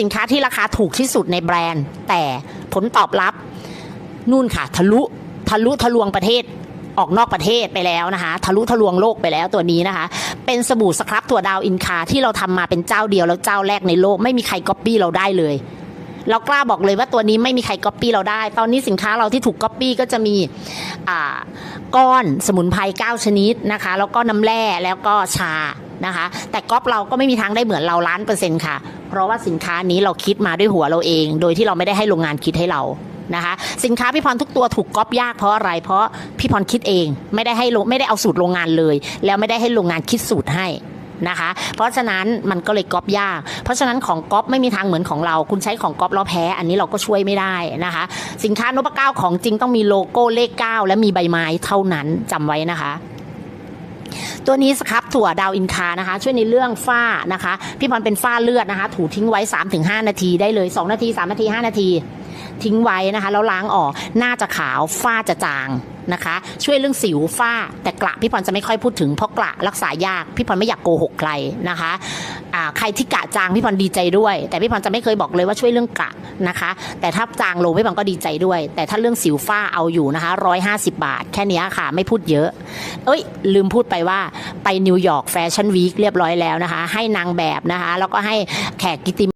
สินค้าที่ราคาถูกที่สุดในแบรนด์ แต่ผลตอบรับนู่นค่ะ ทะลุทะลุทะลวงประเทศออกนอกประเทศไปแล้วนะคะทะลุทะลวงโลกไปแล้วตัวนี้นะคะ เป็นสบู่สครับถั่วดาวอินคาที่เราทำมาเป็นเจ้าเดียวแล้วเจ้าแรกในโลก ไม่มีใครก๊อปปี้เราได้เลย เรากล้าบอกเลยว่าตัวนี้ไม่มีใครก๊อปปี้เราได้ ตอนนี้สินค้าเราที่ถูกก๊อปปี้ก็จะมีอ่าก้อนสมุนไพร9ชนิดนะคะ แล้วก็น้ำแร่แล้วก็ชา นะคะ แต่ก๊อปเราก็ไม่มีทางได้เหมือนเราล้านเปอร์เซ็นต์ค่ะ เพราะว่าสินค้านี้เราคิดมาด้วยหัวเราเอง โดยที่เราไม่ได้ให้โรงงานคิดให้เรานะคะสินค้าพี่พรทุกตัวถูกก๊อปยากเพราะอะไร เพราะพี่พรคิดเองไม่ได้ให้ไม่ได้เอาสูตรโรงงานเลย แล้วไม่ได้ให้โรงงานคิดสูตรให้นะคะ เพราะฉะนั้นมันก็เลยก๊อปยาก เพราะฉะนั้นของก๊อปไม่มีทางเหมือนของเรา คุณใช้ของก๊อปแล้วแพ้ อันนี้เราก็ช่วยไม่ได้นะคะ สินค้านพเก้าของจริงต้องมีโลโก้เลข 9 และมีใบไม้เท่านั้นจำไว้นะคะ ตัวนี้สครับถั่วดาวอินคานะคะ ช่วยในเรื่องฝ้านะคะ พี่พรเป็นฝ้าเลือดนะคะ ถูทิ้งไว้ 3-5 นาทีได้เลย 2 นาที 3 นาที 5 นาที ทิ้งไว้นะคะ แล้วล้างออก หน้าจะขาวฝ้าจะจาง นะคะ ช่วยเรื่องสิวฝ้า แต่กระพี่พรจะไม่ค่อยพูดถึงเพราะกระรักษายากพี่พรไม่อยากโกหกใครนะคะใครที่กระจางพี่พรดีใจด้วย แต่พี่พรจะไม่เคยบอกเลยว่าช่วยเรื่องกระนะคะ แต่ถ้าจางลงพี่พรก็ดีใจด้วย แต่ถ้าเรื่องสิวฝ้าเอาอยู่นะคะ150บาท แค่นี้ค่ะ ไม่พูดเยอะ เอ้ย ลืมพูดไปว่าไปนิวยอร์กแฟชั่นวีคเรียบร้อยแล้วนะคะ ให้นางแบบนะคะ แล้วก็ให้แขกกิติ